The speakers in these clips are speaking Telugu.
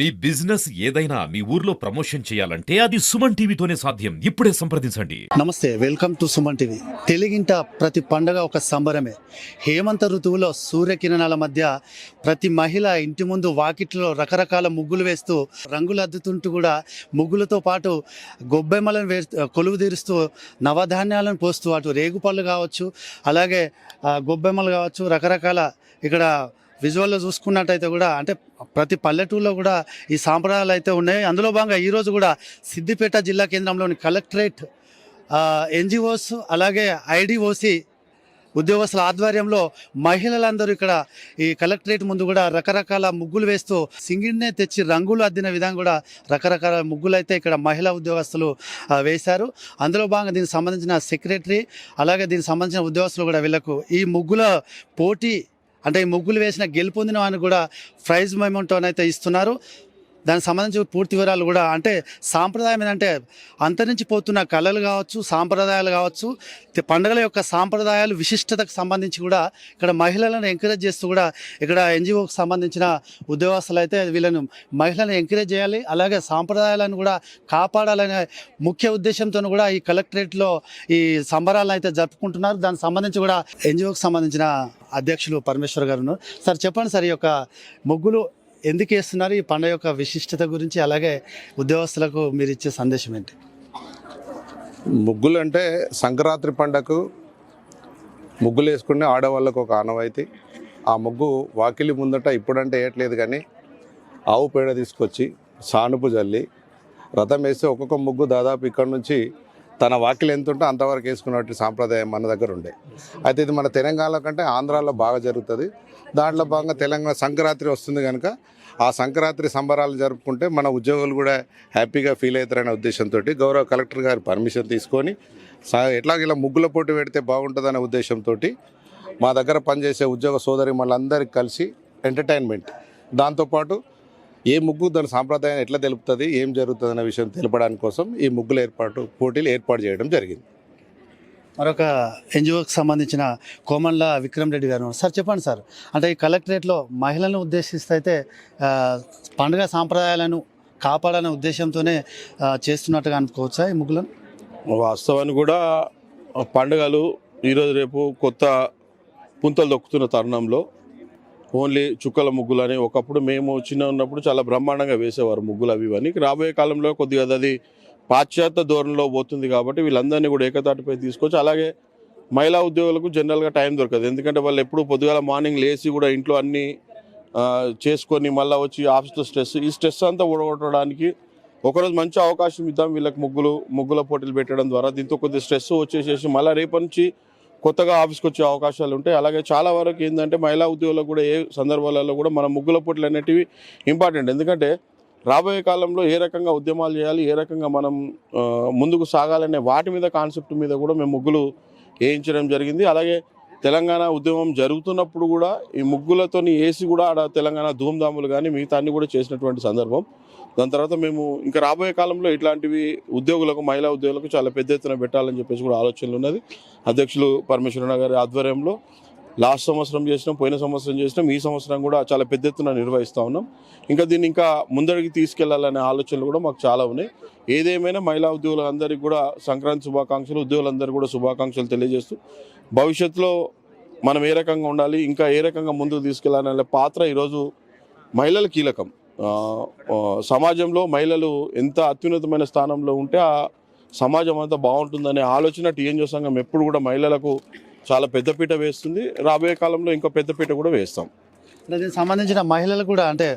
మీ బిజినెస్ ఏదైనా మీ ఊర్లో ప్రమోషన్ చేయాలంటే అది సుమన్ టీవీతోనే సాధ్యం. ఇప్పుడే సంప్రదించండి. నమస్తే వెల్కమ్ టు సుమన్ టీవీ. తెలుగింట ప్రతి పండగ ఒక సంబరమే. హేమంత ఋతువులో సూర్యకిరణాల మధ్య ప్రతి మహిళ ఇంటి ముందు వాకిట్లో రకరకాల ముగ్గులు వేస్తూ రంగులు అద్దుతుంటూ కూడా ముగ్గులతో పాటు గొబ్బెమ్మలను వే కొలువు తీరుస్తూ నవధాన్యాలను పోస్తూ అటు రేగుపళ్ళు కావచ్చు అలాగే గొబ్బెమ్మలు కావచ్చు రకరకాల ఇక్కడ విజువల్లో చూసుకున్నట్టయితే కూడా అంటే ప్రతి పల్లెటూరులో కూడా ఈ సాంప్రదాయాలు అయితే ఉన్నాయి. అందులో భాగంగా ఈరోజు కూడా సిద్దిపేట జిల్లా కేంద్రంలోని కలెక్టరేట్ ఎన్జిఓస్ అలాగే ఐడిఓసి ఉద్యోగస్తుల ఆధ్వర్యంలో మహిళలందరూ ఇక్కడ ఈ కలెక్టరేట్ ముందు కూడా రకరకాల ముగ్గులు వేస్తూ సింగిడినే తెచ్చి రంగులు అద్దిన విధంగా కూడా రకరకాల ముగ్గులు అయితే ఇక్కడ మహిళా ఉద్యోగస్తులు వేశారు. అందులో భాగంగా దీనికి సంబంధించిన సెక్రటరీ అలాగే దీనికి సంబంధించిన ఉద్యోగస్తులు కూడా వీళ్ళకు ఈ ముగ్గుల పోటీ అంటే ఈ ముగ్గులు వేసిన గెలుపొందిన వాడిని కూడా ప్రైజ్ మేమంటోనైతే ఇస్తున్నారు. దానికి సంబంధించి పూర్తి వివరాలు కూడా అంటే సాంప్రదాయం ఏంటంటే అంతరించిపోతున్న కళలు కావచ్చు సాంప్రదాయాలు కావచ్చు పండుగల యొక్క సాంప్రదాయాలు విశిష్టతకు సంబంధించి కూడా ఇక్కడ మహిళలను ఎంకరేజ్ చేస్తూ కూడా ఇక్కడ ఎన్జిఓకి సంబంధించిన ఉద్యోగస్తులు అయితే వీళ్ళను మహిళలను ఎంకరేజ్ చేయాలి. అలాగే సాంప్రదాయాలను కూడా కాపాడాలనే ముఖ్య ఉద్దేశంతో కూడా ఈ కలెక్టరేట్లో ఈ సంబరాలను అయితే జరుపుకుంటున్నారు. దానికి సంబంధించి కూడా ఎన్జిఓకి సంబంధించిన అధ్యక్షులు పరమేశ్వర్ గారు సార్ చెప్పండి సార్ ఈ యొక్క ముగ్గులు ఎందుకు వేస్తున్నారు ఈ పండుగ యొక్క విశిష్టత గురించి అలాగే ఉద్యోగస్తులకు మీరు ఇచ్చే సందేశం ఏంటి? ముగ్గులు అంటే సంక్రాంతి పండగకు ముగ్గులు వేసుకునే ఆడవాళ్ళకు ఒక ఆనవాయితీ. ఆ ముగ్గు వాకిలి ముందట ఇప్పుడంటే వేయట్లేదు కానీ ఆవు పేడ తీసుకొచ్చి సానుపు జల్లి రథం వేస్తే ఒక్కొక్క ముగ్గు దాదాపు ఇక్కడ నుంచి తన వాక్యలు ఎంత ఉంటే అంతవరకు వేసుకున్నట్టు సాంప్రదాయం మన దగ్గర ఉండే. అయితే ఇది మన తెలంగాణలో కంటే ఆంధ్రాలో బాగా జరుగుతుంది. దాంట్లో భాగంగా తెలంగాణ సంక్రాంతి వస్తుంది కనుక ఆ సంక్రాంతి సంబరాలు జరుపుకుంటే మన ఉద్యోగులు కూడా హ్యాపీగా ఫీల్ అవుతారనే ఉద్దేశంతో గౌరవ కలెక్టర్ గారి పర్మిషన్ తీసుకొని ఎట్లాగ ఇలా ముగ్గుల పోటీ పెడితే బాగుంటుందనే ఉద్దేశంతో మా దగ్గర పనిచేసే ఉద్యోగ సోదరి మళ్ళందరికీ కలిసి ఎంటర్టైన్మెంట్. దాంతోపాటు ఏ ముగ్గు దాని సాంప్రదాయాన్ని ఎట్లా తెలుపుతుంది ఏం జరుగుతుంది అనే విషయం తెలపడానికి కోసం ఈ ముగ్గుల ఏర్పాటు పోటీలు ఏర్పాటు చేయడం జరిగింది. మరొక ఎన్జిఓకి సంబంధించిన కోమన్ల విక్రమ్ రెడ్డి గారు. సార్ చెప్పండి సార్. అంటే ఈ కలెక్టరేట్లో మహిళలను ఉద్దేశిస్తే అయితే పండుగ సాంప్రదాయాలను కాపాడాలనే ఉద్దేశంతోనే చేస్తున్నట్టుగా అనుకోవచ్చా ఈ ముగ్గులను? వాస్తవానికి కూడా పండుగలు ఈరోజు రేపు కొత్త పుంతలు దొక్కుతున్న తరుణంలో ఓన్లీ చుక్కల ముగ్గులు అని ఒకప్పుడు మేము చిన్న ఉన్నప్పుడు చాలా బ్రహ్మాండంగా వేసేవారు ముగ్గులు అవి ఇవన్నీ. రాబోయే కాలంలో కొద్దిగా అది పాశ్చాత్య ధోరణిలో పోతుంది కాబట్టి వీళ్ళందరినీ కూడా ఏకతాటిపై తీసుకొచ్చి అలాగే మహిళా ఉద్యోగులకు జనరల్గా టైం దొరకదు. ఎందుకంటే వాళ్ళు ఎప్పుడు పొద్దుగాల మార్నింగ్ లేచి కూడా ఇంట్లో అన్ని చేసుకొని మళ్ళీ వచ్చి ఆఫీస్లో స్ట్రెస్. ఈ స్ట్రెస్ అంతా ఊడగొట్టడానికి ఒకరోజు మంచి అవకాశం ఇద్దాం వీళ్ళకి ముగ్గులు ముగ్గుల పోటీలు పెట్టడం ద్వారా. దీంతో కొద్దిగా స్ట్రెస్ వచ్చేసేసి మళ్ళీ రేపటి నుంచి కొత్తగా ఆఫీస్కి వచ్చే అవకాశాలు ఉంటాయి. అలాగే చాలా వరకు ఏంటంటే మహిళా ఉద్యోగులకు కూడా ఏ సందర్భాలలో కూడా మన ముగ్గుల పొట్లు అనేటివి ఇంపార్టెంట్. ఎందుకంటే రాబోయే కాలంలో ఏ రకంగా ఉద్యమాలు చేయాలి ఏ రకంగా మనం ముందుకు సాగాలనే వాటి మీద కాన్సెప్ట్ మీద కూడా మేము ముగ్గులు వేయించడం జరిగింది. అలాగే తెలంగాణ ఉద్యమం జరుగుతున్నప్పుడు కూడా ఈ ముగ్గులతోని వేసి కూడా ఆడ తెలంగాణ ధూమ్ధాములు కానీ మిగతా అన్ని కూడా చేసినటువంటి సందర్భం. దాని తర్వాత మేము ఇంకా రాబోయే కాలంలో ఇట్లాంటివి ఉద్యోగులకు మహిళా ఉద్యోగులకు చాలా పెద్ద ఎత్తున పెట్టాలని చెప్పేసి కూడా ఆలోచనలు ఉన్నది. అధ్యక్షులు పరమేశ్వరరావు గారి ఆధ్వర్యంలో లాస్ట్ సంవత్సరం చేసినాం పోయిన సంవత్సరం చేసినాం ఈ సంవత్సరం కూడా చాలా పెద్ద ఎత్తున నిర్వహిస్తూ ఉన్నాం. ఇంకా దీన్ని ఇంకా ముందడికి తీసుకెళ్ళాలనే ఆలోచనలు కూడా మాకు చాలా ఉన్నాయి. ఏదేమైనా మహిళా ఉద్యోగులందరికీ కూడా సంక్రాంతి శుభాకాంక్షలు ఉద్యోగులందరికీ కూడా శుభాకాంక్షలు తెలియజేస్తూ భవిష్యత్తులో మనం ఏ రకంగా ఉండాలి ఇంకా ఏ రకంగా ముందుకు తీసుకెళ్ళాలనే పాత్ర ఈరోజు మహిళల కీలకం. సమాజంలో మహిళలు ఎంత అత్యున్నతమైన స్థానంలో ఉంటే ఆ సమాజం అంతా బాగుంటుందనే ఆలోచన టీఎన్జీ సంఘం ఎప్పుడు కూడా మహిళలకు చాలా పెద్దపీట వేస్తుంది. రాబోయే కాలంలో ఇంకా పెద్దపీట కూడా వేస్తాం. అంటే దీనికి సంబంధించిన మహిళలు కూడా అంటే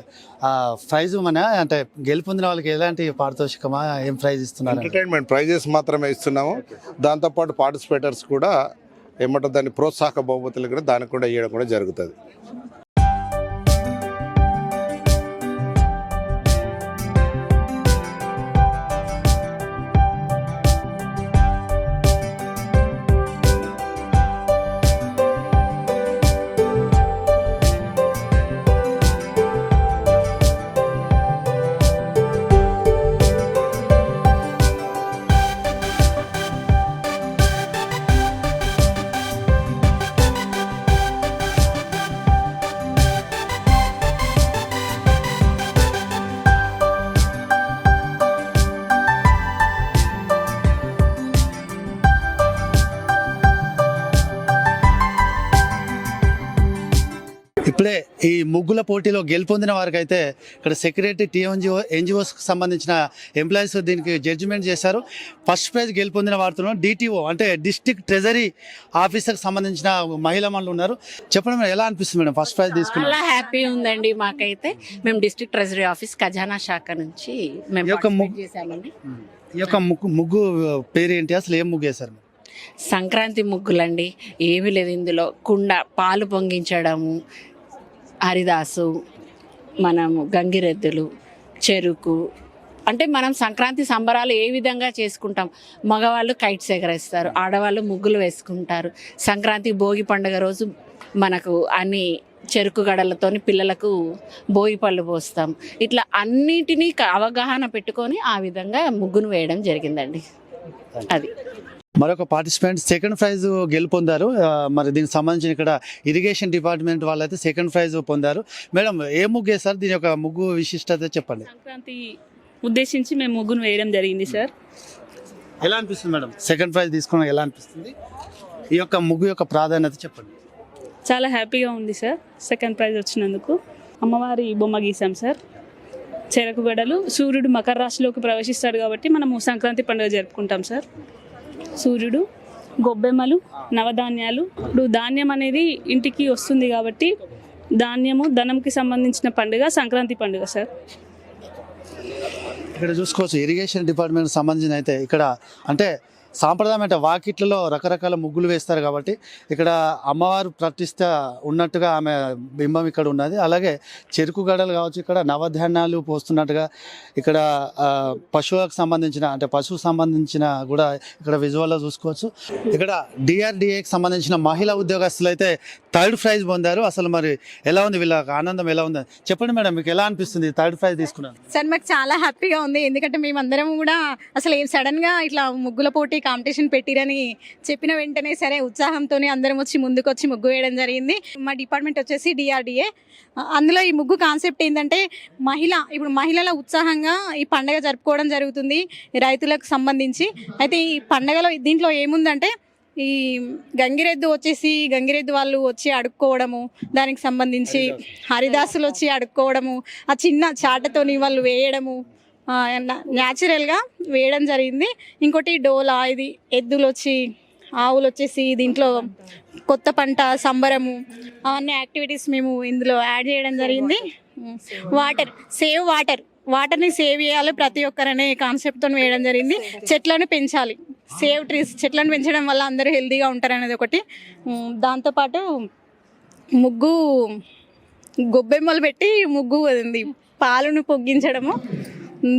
ఆ, ప్రైజ్ మన అంటే గెలుపొందిన వాళ్ళకి ఎలాంటి పారితోషికమా ఏం ప్రైజ్ ఇస్తున్నారు? ఎంటర్టైన్మెంట్ ప్రైజెస్ మాత్రమే ఇస్తున్నాము. దాంతోపాటు పార్టిసిపేటర్స్ కూడా ఏమంటారు దాన్ని ప్రోత్సాహక బహుమతులు కూడా దానికి కూడా ఇవ్వడం కూడా జరుగుతుంది. ఈ ముగ్గుల పోటీలో గెలుపొందిన వారికి అయితే ఇక్కడ సెక్రటరీ టీఎన్జిఓ ఎన్జిఓస్కి సంబంధించిన ఎంప్లాయీస్ దీనికి జడ్జిమెంట్ చేశారు. ఫస్ట్ ప్రైజ్ గెలుపొందిన వారితో డిటిఓ అంటే డిస్ట్రిక్ట్ ట్రెజరీ ఆఫీసర్కి సంబంధించిన మహిళా మనులు ఉన్నారు. చెప్పండి మేడం ఎలా అనిపిస్తుంది మేడం ఫస్ట్ ప్రైజ్ తీసుకున్నారు చాలా హ్యాపీ ఉందండి మాకైతే. మేము డిస్ట్రిక్ట్ ట్రెజరీ ఆఫీస్ ఖజానా శాఖ నుంచి మేము ఈ యొక్క ముగ్గు- చేశామండి. ఈ యొక్క ముగ్గు ముగ్గు పేరు ఏంటి? అసలు ఏం ముగ్గు వేశారు? సంక్రాంతి ముగ్గులండి. ఏమీ లేదు ఇందులో. కుండ పాలు పొంగించడము హరిదాసు మనము గంగిరెద్దులు చెరుకు అంటే మనం సంక్రాంతి సంబరాలు ఏ విధంగా చేసుకుంటాం? మగవాళ్ళు కైట్స్ ఎగరేస్తారు ఆడవాళ్ళు ముగ్గులు వేసుకుంటారు. సంక్రాంతి భోగి పండుగ రోజు మనకు అన్ని చెరుకు గడలతోని పిల్లలకు భోగి పళ్ళు పోస్తాం. ఇట్లా అన్నిటినీ అవగాహన పెట్టుకొని ఆ విధంగా ముగ్గును వేయడం జరిగిందండి. అది. మరొక పార్టిసిపెంట్ సెకండ్ ప్రైజ్ గెలుపొందారు. మరి దీనికి సంబంధించిన ఇక్కడ ఇరిగేషన్ డిపార్ట్మెంట్ వాళ్ళైతే సెకండ్ ప్రైజ్ పొందారు. మేడం ఏ ముగ్గు వేశారు దీని యొక్క ముగ్గు విశిష్టత చెప్పండి. సంక్రాంతి ఉద్దేశించి మేము ముగ్గును వేయడం జరిగింది సార్. ఎలా అనిపిస్తుంది మేడం? సెకండ్ ప్రైజ్ తీసుకున్న ఎలా అనిపిస్తుంది? ఈ యొక్క ముగ్గు యొక్క ప్రాధాన్యత చెప్పండి. చాలా హ్యాపీగా ఉంది సార్. సెకండ్ ప్రైజ్ వచ్చినందుకు అమ్మవారి బొమ్మ గీసాం సార్. చెరకు గడలు సూర్యుడు మకర రాశిలోకి ప్రవేశిస్తాడు కాబట్టి మనము సంక్రాంతి పండుగ జరుపుకుంటాం సార్. సూర్యుడు గొబ్బెమ్మలు నవధాన్యాలు. ఇప్పుడు ధాన్యం అనేది ఇంటికి వస్తుంది కాబట్టి ధాన్యము ధనంకి సంబంధించిన పండుగ సంక్రాంతి పండుగ సార్. ఇక్కడ చూసుకోవచ్చు ఇరిగేషన్ డిపార్ట్మెంట్ సంబంధించిన అయితే ఇక్కడ అంటే సాంప్రదాయం అంటే వాకిట్లలో రకరకాల ముగ్గులు వేస్తారు కాబట్టి ఇక్కడ అమ్మవారు ప్రతిష్ట ఉన్నట్టుగా ఆమె బింబం ఇక్కడ ఉన్నది. అలాగే చెరుకు గడలు కావచ్చు ఇక్కడ నవధాన్యాలు పోస్తున్నట్టుగా ఇక్కడ పశువులకు సంబంధించిన అంటే పశువు సంబంధించిన కూడా ఇక్కడ విజువల్లో చూసుకోవచ్చు. ఇక్కడ డిఆర్డిఏకి సంబంధించిన మహిళా ఉద్యోగస్తులు అయితే థర్డ్ ప్రైజ్ పొందారు. అసలు మరి ఎలా ఉంది? వీళ్ళ ఆనందం ఎలా ఉంది? చెప్పండి మేడం మీకు ఎలా అనిపిస్తుంది థర్డ్ ప్రైజ్ తీసుకున్నారు సార్ మాకు చాలా హ్యాపీగా ఉంది. ఎందుకంటే మేమందరం కూడా అసలు సడన్గా ఇట్లా ముగ్గుల పోటీ కాంపిటీషన్ పెట్టిరని చెప్పిన వెంటనే సరే ఉత్సాహంతోనే అందరం వచ్చి ముందుకు వచ్చి ముగ్గు వేయడం జరిగింది. మా డిపార్ట్మెంట్ వచ్చేసి డిఆర్డిఏ అందులో ఈ ముగ్గు కాన్సెప్ట్ ఏంటంటే మహిళ ఇప్పుడు మహిళల ఉత్సాహంగా ఈ పండగ జరుపుకోవడం జరుగుతుంది రైతులకు సంబంధించి. అయితే ఈ పండగలో దీంట్లో ఏముందంటే ఈ గంగిరెద్దు వచ్చేసి గంగిరెద్దు వాళ్ళు వచ్చి అడుక్కోవడము దానికి సంబంధించి హరిదాసులు వచ్చి అడుక్కోవడము ఆ చిన్న చాటతోని వాళ్ళు వేయడము న్యాచురల్గా వేయడం జరిగింది. ఇంకోటి డోలా ఇది ఎద్దులు వచ్చి ఆవులు వచ్చేసి దీంట్లో కొత్త పంట సంబరము అవన్నీ యాక్టివిటీస్ మేము ఇందులో యాడ్ చేయడం జరిగింది. Water save water. వాటర్ని సేవ్ చేయాలి ప్రతి ఒక్కరనే కాన్సెప్ట్తో వేయడం జరిగింది. చెట్లను పెంచాలి. సేవ్ ట్రీస్ చెట్లను పెంచడం వల్ల అందరూ హెల్తీగా ఉంటారు అనేది ఒకటి దాంతోపాటు ముగ్గు గొబ్బెమ్మలు పెట్టి ముగ్గు వదింది పాలను పొగ్గించడము.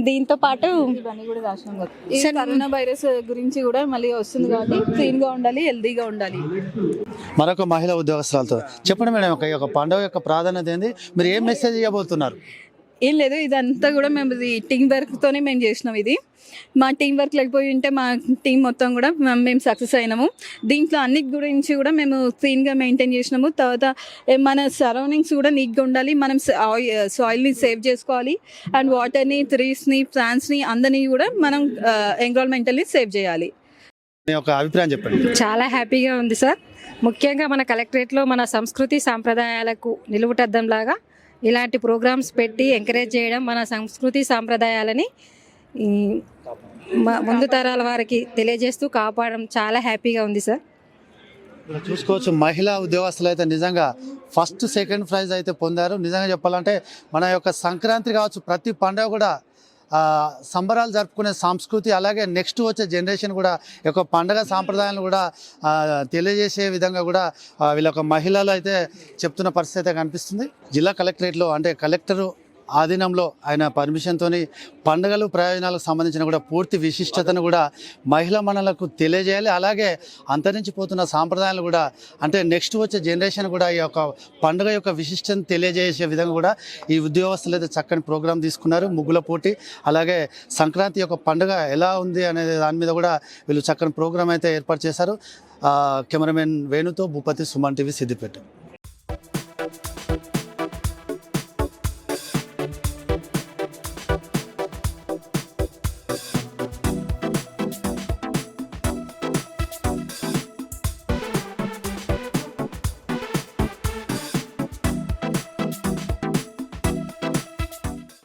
దీంతో పాటు ఇవన్నీ కూడా రాసినాం కదా. ఈ సార్, కరోనా వైరస్ గురించి కూడా మళ్ళీ వస్తుంది కాబట్టి క్లీన్గా ఉండాలి హెల్దీగా ఉండాలి. మరొక మహిళా ఉద్యోగస్తులతో చెప్పండి మేడం ఒక పండుగ యొక్క ప్రాధాన్యత ఏంది? మీరు ఏం మెసేజ్ ఇవ్వబోతున్నారు? ఏం లేదు ఇదంతా కూడా మేము ఇది టీం వర్క్ తోనే మేము చేసినాం ఇది. మా టీం వర్క్ లేకపోయి ఉంటే మా టీం మొత్తం కూడా మేము- సక్సెస్ అయినాము. దీంట్లో అన్ని గురించి కూడా మేము క్లీన్గా మెయింటైన్ చేసినాము. తర్వాత మన సరౌండింగ్స్ కూడా నీట్గా ఉండాలి. మనం సాయిల్ని సేవ్ చేసుకోవాలి. అండ్ వాటర్ని ట్రీస్ని ప్లాంట్స్ని అందరినీ కూడా మనం ఎన్విరాన్మెంటల్ని సేవ్ చేయాలి. అభిప్రాయం చెప్పండి. చాలా హ్యాపీగా ఉంది సార్. ముఖ్యంగా మన కలెక్టరేట్లో మన సంస్కృతి సాంప్రదాయాలకు నిలువుటద్దంలాగా ఇలాంటి ప్రోగ్రామ్స్ పెట్టి ఎంకరేజ్ చేయడం మన సంస్కృతి సాంప్రదాయాలని ముందు తరాల వారికి తెలియజేస్తూ కాపాడడం చాలా హ్యాపీగా ఉంది సార్. చూసుకోవచ్చు మహిళా ఉద్యోగస్తులు అయితే నిజంగా ఫస్ట్ సెకండ్ ప్రైజ్ అయితే పొందారు. నిజంగా చెప్పాలంటే మన యొక్క సంక్రాంతి కావచ్చు ప్రతి పండుగ కూడా సంబరాలు జరుపుకునే సంస్కృతి అలాగే నెక్స్ట్ వచ్చే జనరేషన్ కూడా యొక్క పండగ సాంప్రదాయాలను కూడా తెలియజేసే విధంగా కూడా వీళ్ళ యొక్క మహిళలు అయితే చెప్తున్న పరిస్థితి అయితే కనిపిస్తుంది. జిల్లా కలెక్టరేట్లో అంటే కలెక్టరు ఆధీనంలో ఆయన పర్మిషన్తోని పండుగలు ప్రయోజనాలకు సంబంధించిన కూడా పూర్తి విశిష్టతను కూడా మహిళా మనలకు తెలియజేయాలి. అలాగే అంతరించిపోతున్న సాంప్రదాయాలు కూడా అంటే నెక్స్ట్ వచ్చే జనరేషన్ కూడా ఈ యొక్క పండుగ యొక్క విశిష్టతను తెలియజేసే విధంగా కూడా ఈ ఉద్యోగస్తులు అయితే చక్కని ప్రోగ్రాం తీసుకున్నారు. ముగ్గుల పోటీ అలాగే సంక్రాంతి యొక్క పండుగ ఎలా ఉంది అనే దాని మీద కూడా వీళ్ళు చక్కని ప్రోగ్రాం అయితే ఏర్పాటు చేశారు. కెమెరామెన్ వేణుతో భూపతి సుమన్ టీవీ సిద్దిపేట.